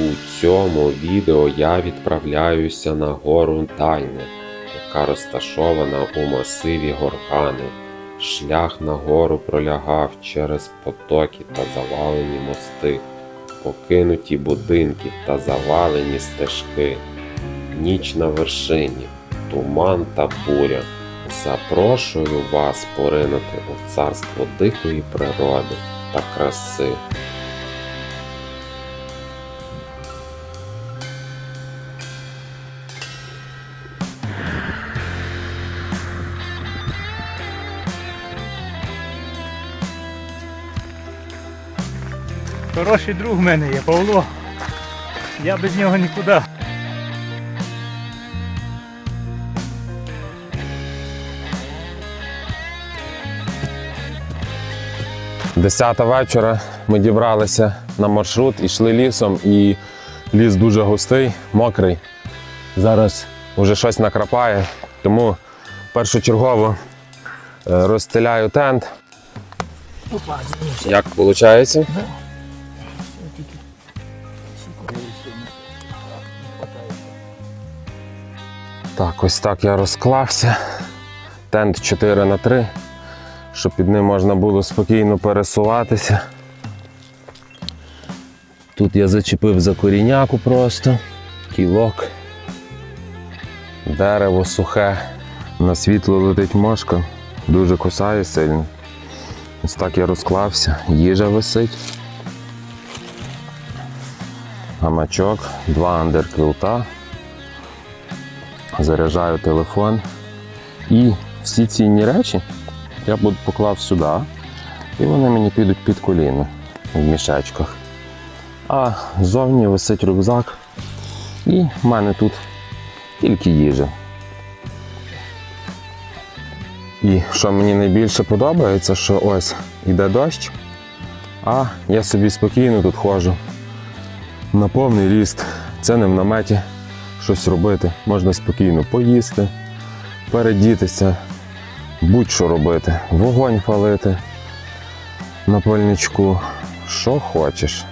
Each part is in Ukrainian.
У цьому відео я відправляюся на гору Тайне, яка розташована у масиві Горгани. Шлях на гору пролягав через потоки та завалені мости, покинуті будинки та завалені стежки. Ніч на вершині, туман та буря. Запрошую вас поринути у царство дикої природи та краси. Хороший друг в мене є, Павло. Я без нього нікуди. Десята вечора ми дібралися на маршрут, йшли лісом, і ліс дуже густий, мокрий. Зараз вже щось накрапає, тому першочергово е, розстеляю тент. Як виходить? Так, ось так я розклався. Тент 4 на 3 щоб під ним можна було спокійно пересуватися. Тут я зачепив за коріняку просто, кілок, дерево сухе, на світло летить мошка, дуже кусає сильно. Ось так я розклався, їжа висить. Гамачок, два андерквілта. Заряджаю телефон. І всі цінні речі я поклав сюди, і вони мені підуть під коліно в мішечках. А ззовні висить рюкзак, і в мене тут тільки їжа. І що мені найбільше подобається, що ось іде дощ, а я собі спокійно тут ходжу на повний ріст. Це не в наметі щось робити. Можна спокійно поїсти, передітися, будь-що робити, вогонь палити на пальничку, що хочеш.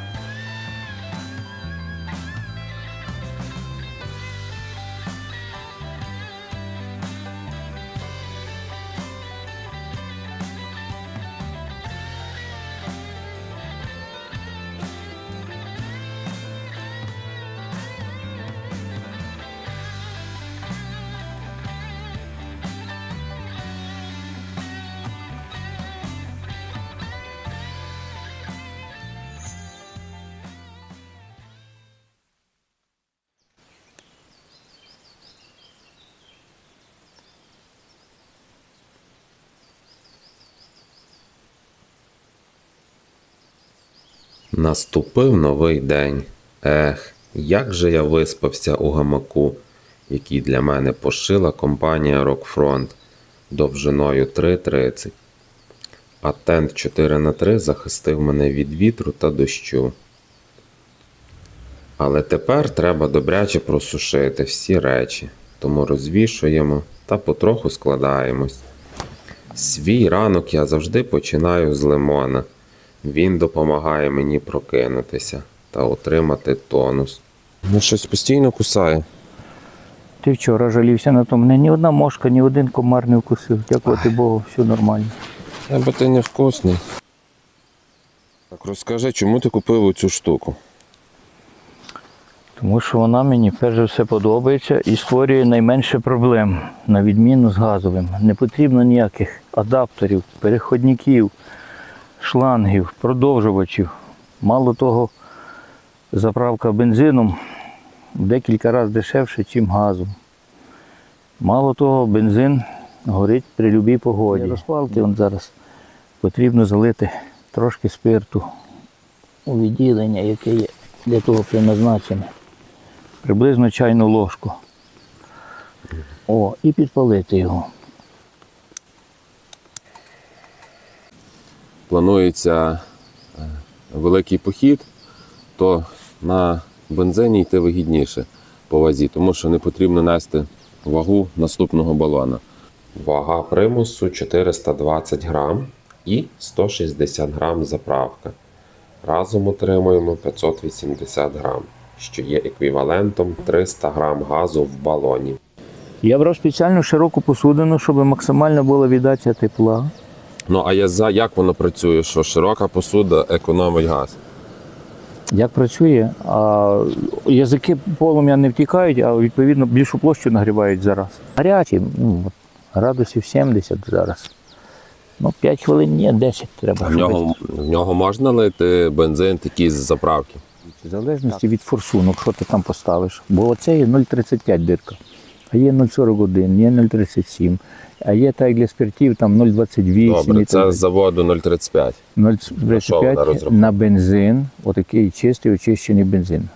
Наступив новий день. Ех, як же я виспався у гамаку, який для мене пошила компанія Rockfront довжиною 3.30. А тент 4 на 3 захистив мене від вітру та дощу. Але тепер треба добряче просушити всі речі, тому розвішуємо та потроху складаємось. Свій ранок я завжди починаю з лимона. Він допомагає мені прокинутися та отримати тонус. Ну, щось постійно кусає. Ти вчора жалівся на тому. Мене ні одна мошка, ні один комар не вкусив. Дякувати Богу, все нормально. Або ти невкусний. Так розкажи, чому ти купив цю штуку? Тому що вона мені перш за все подобається і створює найменше проблем, на відміну з газовим. Не потрібно ніяких адаптерів, переходників, шлангів, продовжувачів. Мало того, заправка бензином декілька разів дешевше, ніж газом. Мало того, бензин горить при будь-якій погоді. Для розпалки он зараз потрібно залити трошки спирту у відділення, яке є для того призначене. Приблизно чайну ложку. О, і підпалити його. Планується е, великий похід, то на бензині йти вигідніше по вазі, тому що не потрібно нести вагу наступного балона. Вага примусу 420 грам і 160 грам заправка. Разом отримуємо 580 грам. що є еквівалентом 300 грам газу в балоні. Я брав спеціальну широку посудину, щоб максимально була віддача тепла. Ну а я за як воно працює? Що широка посуда економить газ? Як працює, а язики полум'я не втікають, а відповідно більшу площу нагрівають зараз. Гарячі, ну, градусів 70 зараз. Ну, 5 хвилин ні, 10 треба. В нього, в нього можна лити бензин такий з заправки. В залежності від форсунок, що ти там поставиш. Бо оце є 0,35 дирка, а є 0,41, є 0,37, а є так для спиртів там 0,28. Добре, це з заводу 0,35. далі. що вона 0,35 розрахована? на бензин, отакий чистий очищений бензин.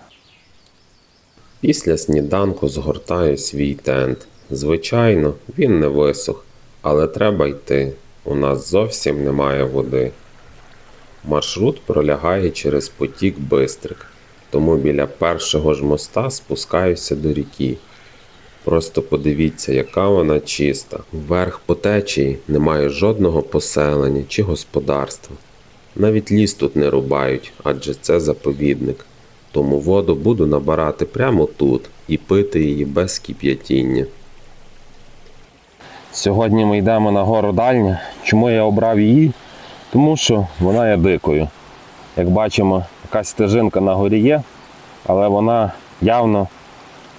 Після сніданку згортаю свій тент. Звичайно, він не висох, але треба йти. У нас зовсім немає води. Маршрут пролягає через потік Бистрик, тому біля першого ж моста спускаюся до ріки. Просто подивіться, яка вона чиста. Вверх по течії немає жодного поселення чи господарства. Навіть ліс тут не рубають, адже це заповідник. Тому воду буду набирати прямо тут і пити її без кип'ятіння. Сьогодні ми йдемо на гору Дальня. Чому я обрав її? Тому що вона є дикою. Як бачимо, якась стежинка на горі є, але вона явно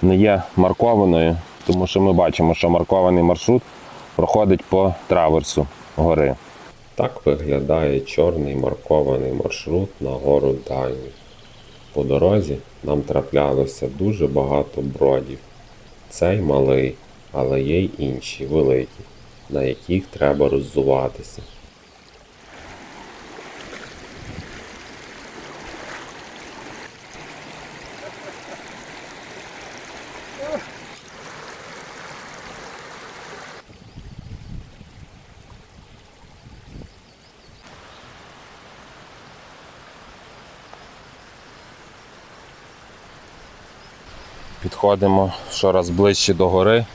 не є маркованою, тому що ми бачимо, що маркований маршрут проходить по траверсу гори. Так виглядає чорний маркований маршрут на гору Дальню. По дорозі нам траплялося дуже багато бродів. Цей малий, але є й інші великі, на яких треба роззуватися. Підходимо щораз ближче до гори,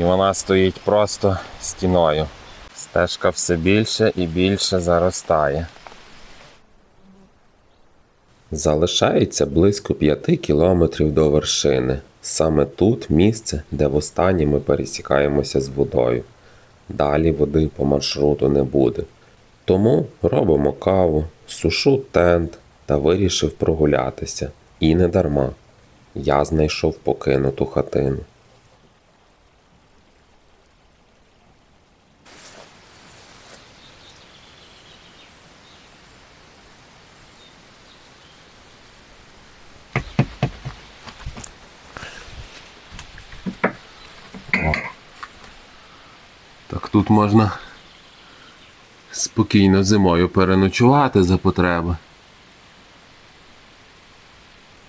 і вона стоїть просто стіною. Стежка все більше і більше заростає. Залишається близько 5 кілометрів до вершини. Саме тут місце, де востаннє ми пересікаємося з водою. Далі води по маршруту не буде. Тому робимо каву, сушу тент та вирішив прогулятися. І не дарма. Я знайшов покинуту хатину. Так тут можна спокійно зимою переночувати за потреби.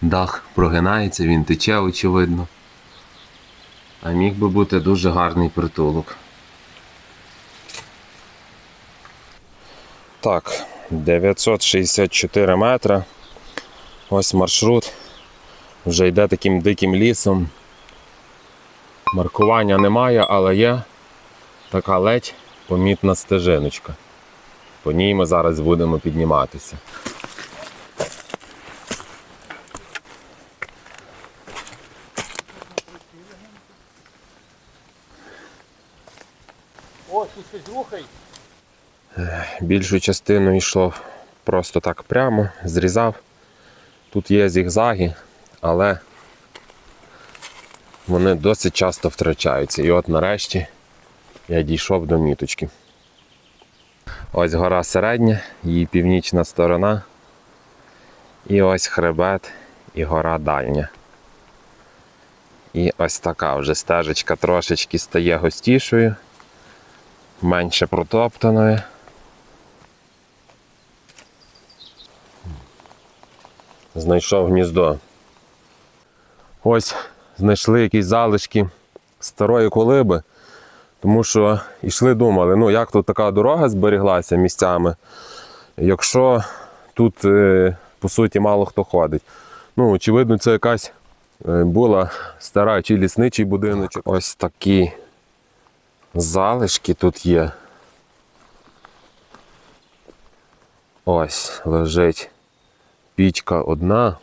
Дах прогинається, він тече, очевидно. А міг би бути дуже гарний притулок. Так, 964 метри. Ось маршрут. Вже йде таким диким лісом. Маркування немає, але є така ледь помітна стежиночка. По ній ми зараз будемо підніматися. О, тут щось рухай. Більшу частину йшло просто так прямо, зрізав. Тут є зігзаги, але вони досить часто втрачаються. І от нарешті я дійшов до міточки. Ось гора середня, її північна сторона. І ось хребет і гора дальня. І ось така вже стежечка трошечки стає густішою, менше протоптаною. Знайшов гніздо. Ось знайшли якісь залишки старої колиби, тому що йшли, думали, ну як тут така дорога зберіглася місцями, якщо тут е, по суті мало хто ходить. Ну, очевидно, це якась е, була стара чи лісничий будиночок. Ось такі залишки тут є. Ось лежить пічка одна.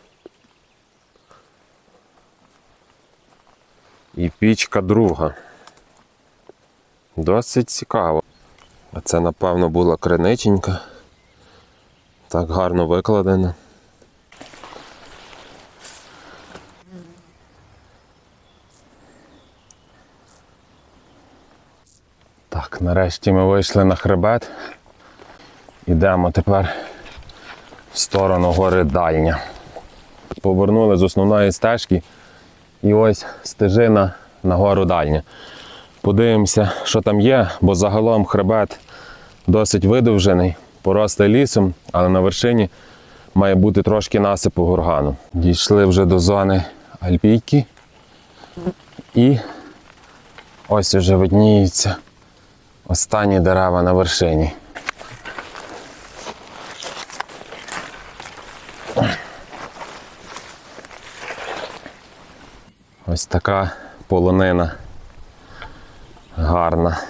І пічка друга. Досить цікаво. А це, напевно, була криниченька. Так гарно викладена. Так, нарешті ми вийшли на хребет. Ідемо тепер сторону гори Дальня. Повернули з основної стежки і ось стежина на гору Дальня. Подивимося, що там є, бо загалом хребет досить видовжений, поросте лісом, але на вершині має бути трошки насипу гургану. Дійшли вже до зони Альпійки. І ось уже видніються останні дерева на вершині. Ось така полонина гарна,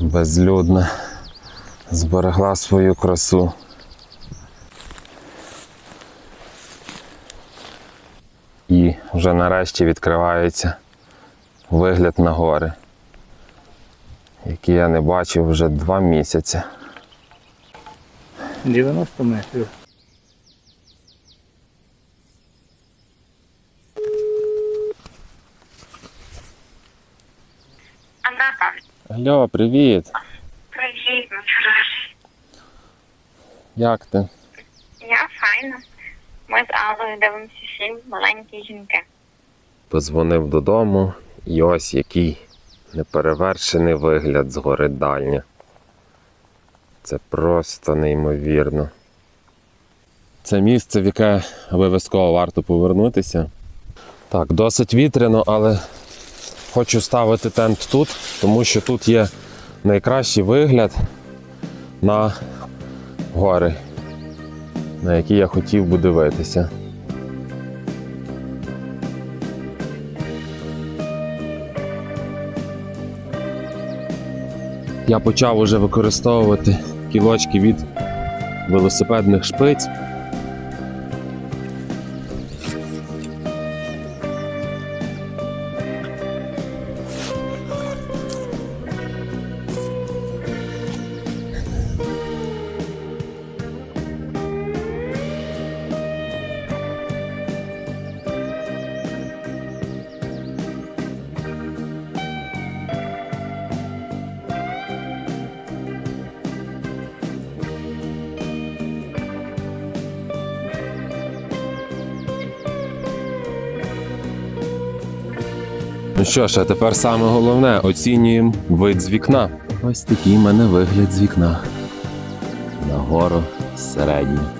безлюдна, зберегла свою красу. І вже нарешті відкривається вигляд на гори, який я не бачив вже два місяці. 90 метрів. Алло, привіт! привіт, мій хороший. Як ти? Я файна. Ми з Аллою дивимося фільм Маленькі жінки. Позвонив додому, і ось який неперевершений вигляд з гори Дальня. Це просто неймовірно. Це місце, в яке обов'язково варто повернутися. Так, досить вітряно, але хочу ставити тент тут, тому що тут є найкращий вигляд на гори, на які я хотів би дивитися. я почав уже використовувати кілочки від велосипедних шпиць. Що ж, а тепер саме головне оцінюємо вид з вікна. Ось такий в мене вигляд з вікна. Нагору середній.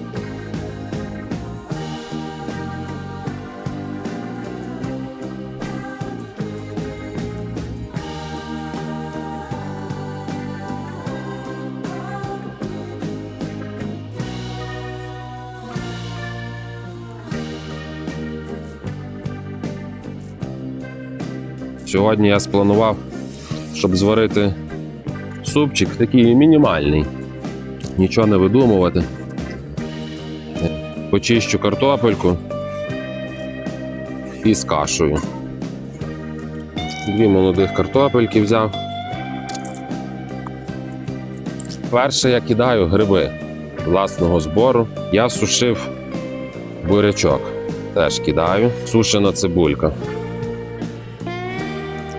Сьогодні я спланував, щоб зварити супчик такий мінімальний. Нічого не видумувати. Почищу картопельку і з кашею. Дві молодих картопельки взяв. Перше я кидаю гриби власного збору. Я сушив бурячок. Теж кидаю. Сушена цибулька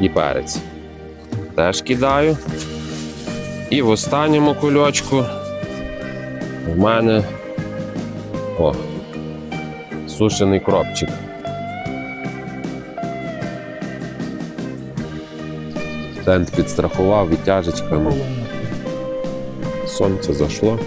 і перець. Теж кидаю. І в останньому кульочку в мене о, сушений кропчик. Тент підстрахував відтяжечками. Сонце зайшло.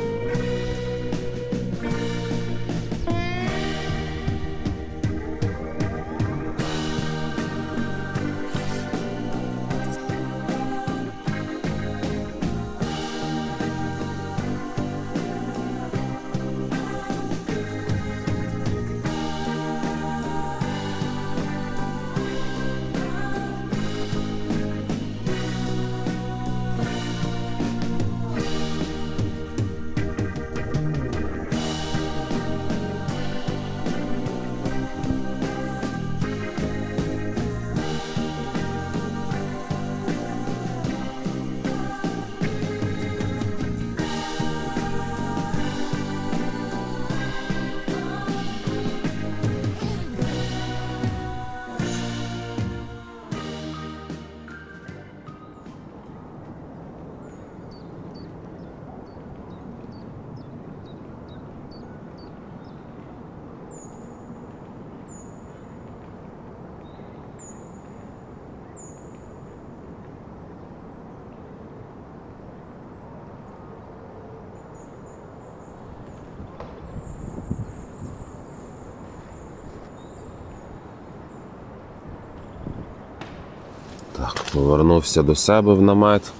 Повернувся до себе в намет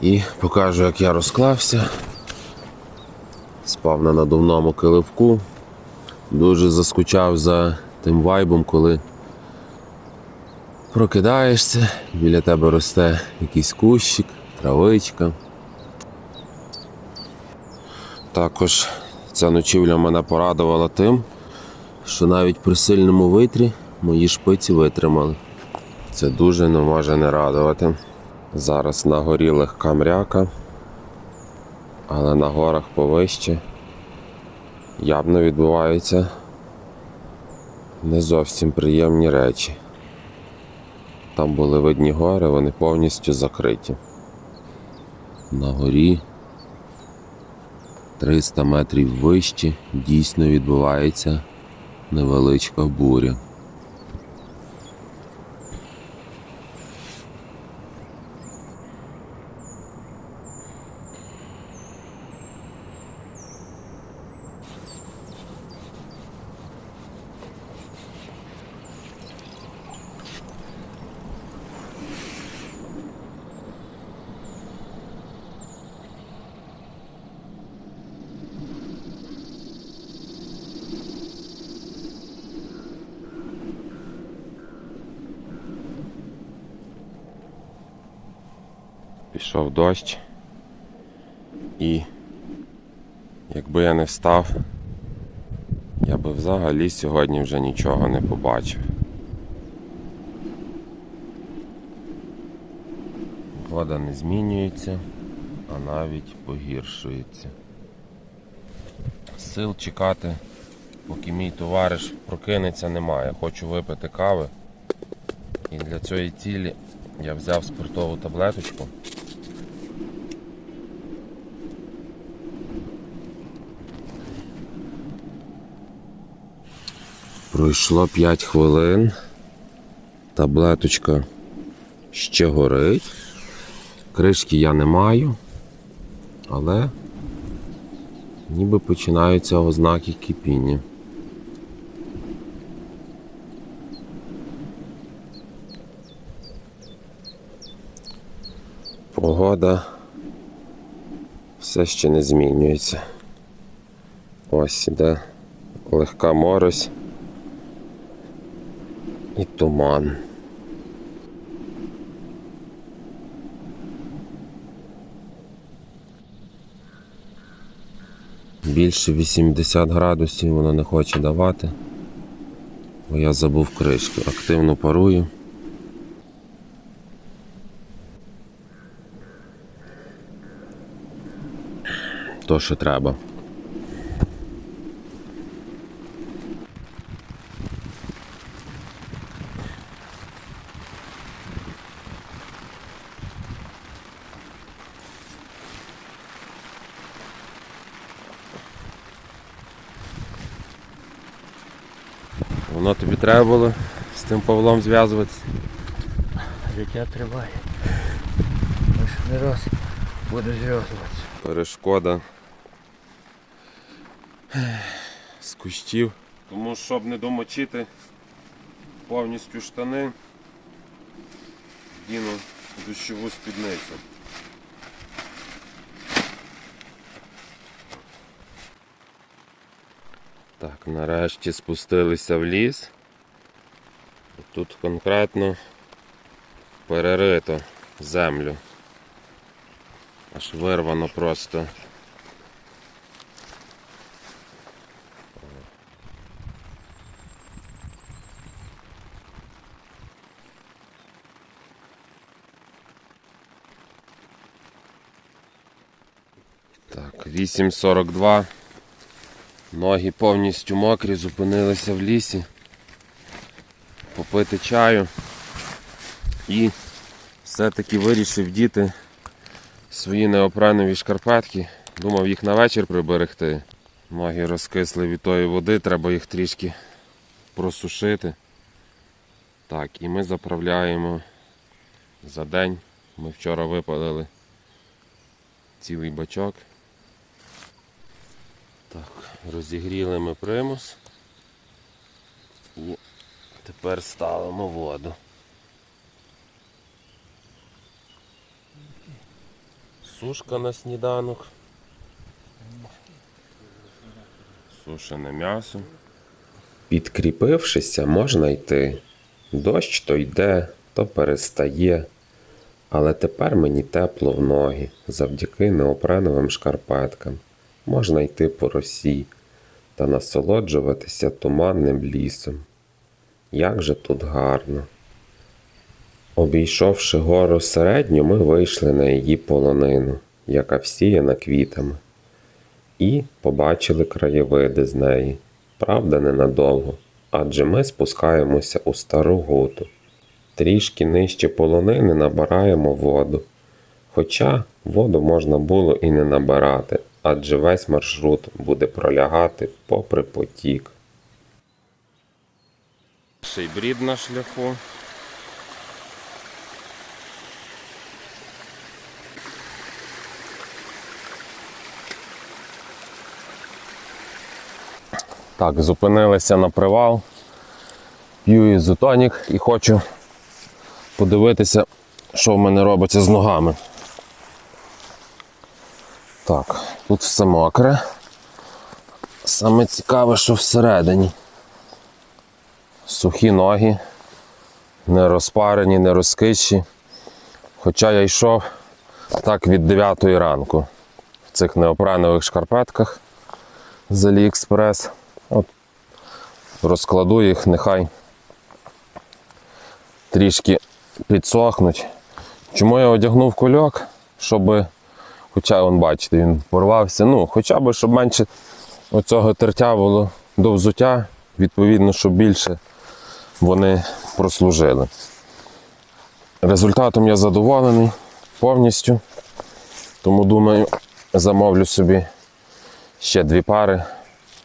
і покажу, як я розклався. Спав на надувному киливку. Дуже заскучав за тим вайбом, коли прокидаєшся, біля тебе росте якийсь кущик, травичка. Також ця ночівля мене порадувала тим, що навіть при сильному витрі мої шпиці витримали. Це дуже не може не радувати. Зараз на горі легка мряка, але на горах повище явно відбуваються не зовсім приємні речі. Там були видні гори, вони повністю закриті. На горі 300 метрів вище дійсно відбувається невеличка буря. Пішов дощ. І якби я не встав, я би взагалі сьогодні вже нічого не побачив. Вода не змінюється, а навіть погіршується. Сил чекати, поки мій товариш прокинеться, немає. Хочу випити кави. І для цієї цілі я взяв спиртову таблеточку. Пройшло 5 хвилин. Таблеточка ще горить. Кришки я не маю, але ніби починаються ознаки кипіння. Погода все ще не змінюється. Ось іде легка морось і туман. Більше 80 градусів воно не хоче давати, бо я забув кришки. Активно парую. То, що треба. Воно тобі треба було з тим Павлом зв'язуватися. Життя триває. Ми ж не раз буде зв'язуватися. перешкода з кущів. Тому щоб не домочити повністю штани, діну дощову спідницю. Так, нарешті спустилися в ліс. Тут конкретно перерито землю. Аж вирвано просто. Так, 8.42. Ноги повністю мокрі, зупинилися в лісі. Попити чаю. І все-таки вирішив діти свої неопренові шкарпетки. Думав їх на вечір приберегти. Ноги розкисли від тої води, треба їх трішки просушити. Так, і ми заправляємо за день. Ми вчора випалили цілий бачок. Так, розігріли ми примус. І Тепер ставимо воду. Сушка на сніданок. Сушене м'ясо. Підкріпившися, можна йти. Дощ то йде, то перестає. Але тепер мені тепло в ноги завдяки неопреновим шкарпеткам. Можна йти по росі та насолоджуватися туманним лісом. Як же тут гарно. Обійшовши гору середню, ми вийшли на її полонину, яка всіяна квітами, і побачили краєвиди з неї. Правда, ненадовго, адже ми спускаємося у стару гуту. Трішки нижче полонини набираємо воду. Хоча воду можна було і не набирати, адже весь маршрут буде пролягати попри потік. Ще й брід на шляху. Так, зупинилися на привал. П'ю ізотонік і хочу подивитися, що в мене робиться з ногами. Так, тут все мокре. Саме цікаве, що всередині. Сухі ноги, не розпарені, не розкищі. Хоча я йшов так від 9 ранку в цих неопренових шкарпетках з Аліекспрес. От розкладу їх, нехай трішки підсохнуть. Чому я одягнув кульок? Щоб, хоча вон, бачите, він порвався. Ну, хоча б, щоб менше оцього тертя було до взуття, відповідно, щоб більше вони прослужили. Результатом я задоволений повністю. Тому думаю, замовлю собі ще дві пари,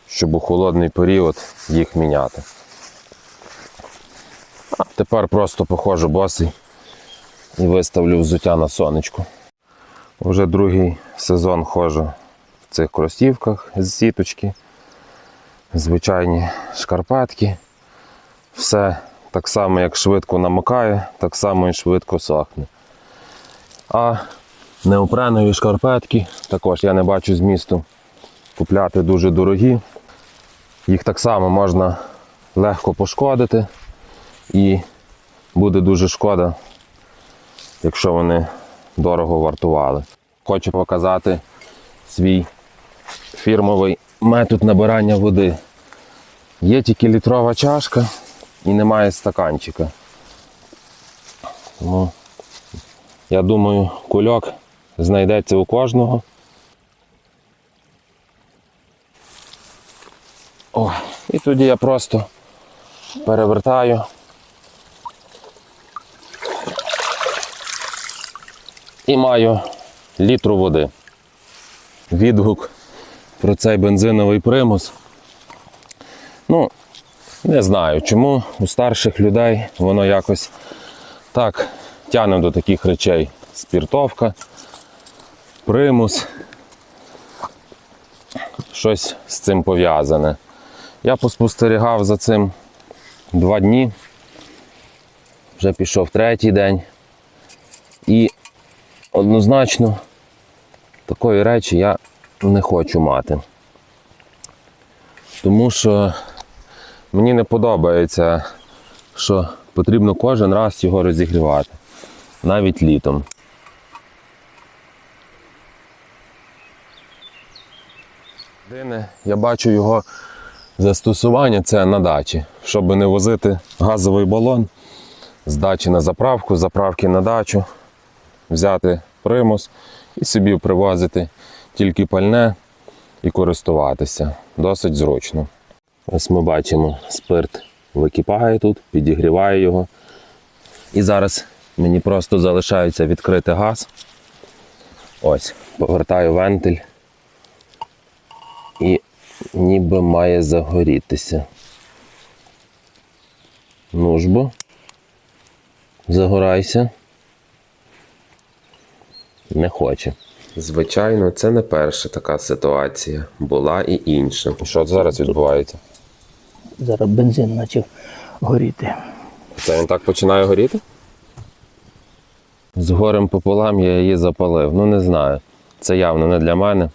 щоб у холодний період їх міняти. А тепер просто походжу босий і виставлю взуття на сонечку. Вже другий сезон ходжу в цих кросівках з сіточки, звичайні шкарпетки. Все так само, як швидко намокає, так само і швидко сохне. А неопренові шкарпетки також я не бачу змісту купляти дуже дорогі. Їх так само можна легко пошкодити і буде дуже шкода, якщо вони дорого вартували. Хочу показати свій фірмовий метод набирання води. Є тільки літрова чашка і немає стаканчика. Тому я думаю, кульок знайдеться у кожного. О, і тоді я просто перевертаю. І маю літру води. Відгук про цей бензиновий примус. Ну, не знаю, чому у старших людей воно якось так тягне до таких речей. Спіртовка, примус. Щось з цим пов'язане. Я поспостерігав за цим два дні. Вже пішов третій день. І однозначно такої речі я не хочу мати. Тому що мені не подобається, що потрібно кожен раз його розігрівати, навіть літом. Єдине, я бачу його застосування це на дачі, щоб не возити газовий балон з дачі на заправку, з заправки на дачу, взяти примус і собі привозити тільки пальне і користуватися. Досить зручно. Ось ми бачимо, спирт википає тут, підігріває його. І зараз мені просто залишається відкрити газ. Ось, повертаю вентиль і ніби має загорітися. Ну ж бо, загорайся. Не хоче. Звичайно, це не перша така ситуація, була і інша. Що зараз відбувається? Зараз бензин почав горіти. Це він так починає горіти? З горем пополам я її запалив. Ну не знаю. Це явно не для мене.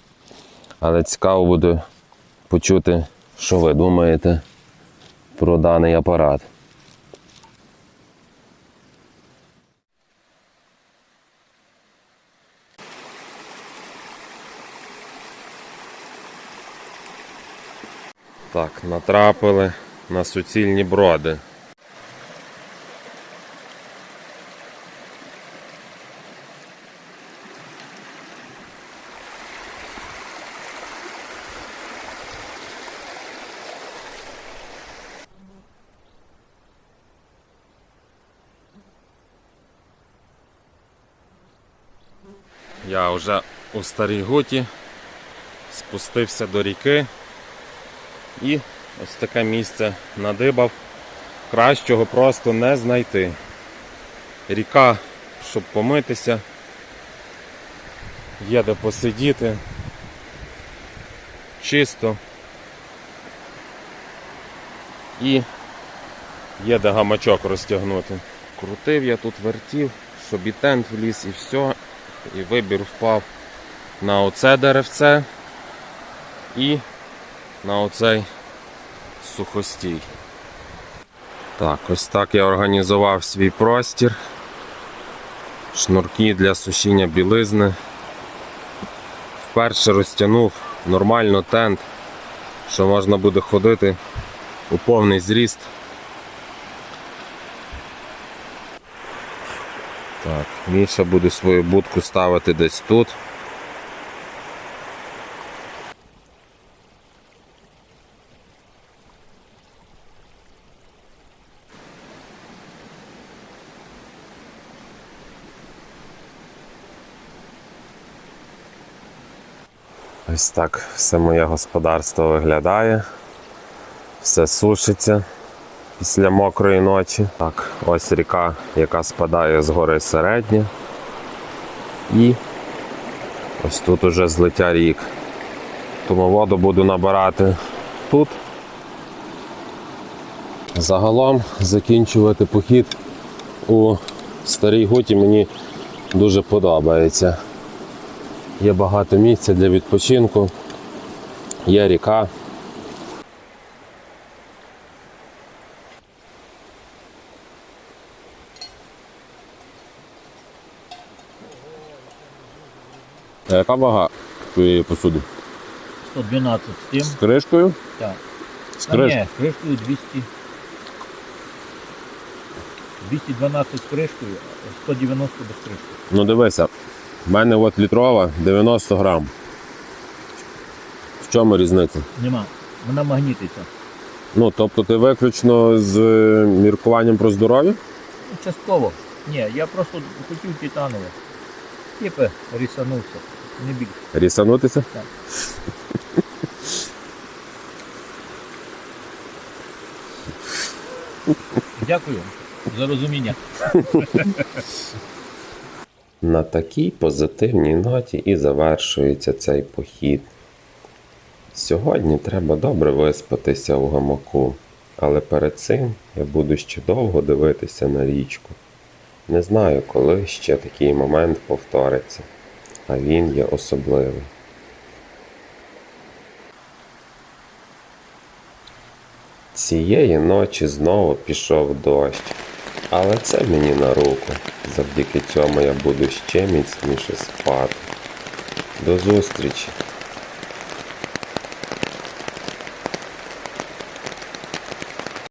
Але цікаво буде почути, що ви думаєте про даний апарат. Так, натрапили на суцільні броди. Я вже у старій гуті спустився до ріки і ось таке місце надибав. Кращого просто не знайти. Ріка, щоб помитися, є де посидіти. Чисто. І є де гамачок розтягнути. Крутив я тут вертів, щоб і тент вліз, і все. І вибір впав на оце деревце і на оцей сухостій. Так, ось так я організував свій простір. Шнурки для сушіння білизни. Вперше розтягнув нормально тент, що можна буде ходити у повний зріст. Так, Міша буде свою будку ставити десь тут. Ось так все моє господарство виглядає. Все сушиться після мокрої ночі. Так, ось ріка, яка спадає з гори середня. І ось тут уже злиття рік. Тому воду буду набирати тут. Загалом закінчувати похід у старій гуті мені дуже подобається. Є багато місця для відпочинку, є ріка. А яка вага твоєї посуди? 112 з тим. З кришкою? Так. З А кришкою? ні, з кришкою 200. 212 з кришкою, а 190 без кришки. Ну дивися, в мене от літрова 90 грам. В чому різниця? Нема. Вона магнітиться. Ну, тобто ти виключно з е, міркуванням про здоров'я? Ну, Частково. Ні, я просто хотів титанове. Типи рісанувся. Не більше. Рісанутися? Так. Дякую за розуміння. На такій позитивній ноті і завершується цей похід. Сьогодні треба добре виспатися у гамаку, але перед цим я буду ще довго дивитися на річку. Не знаю, коли ще такий момент повториться, а він є особливий. Цієї ночі знову пішов дощ, але це мені на руку. Завдяки цьому я буду ще міцніше спати. До зустрічі!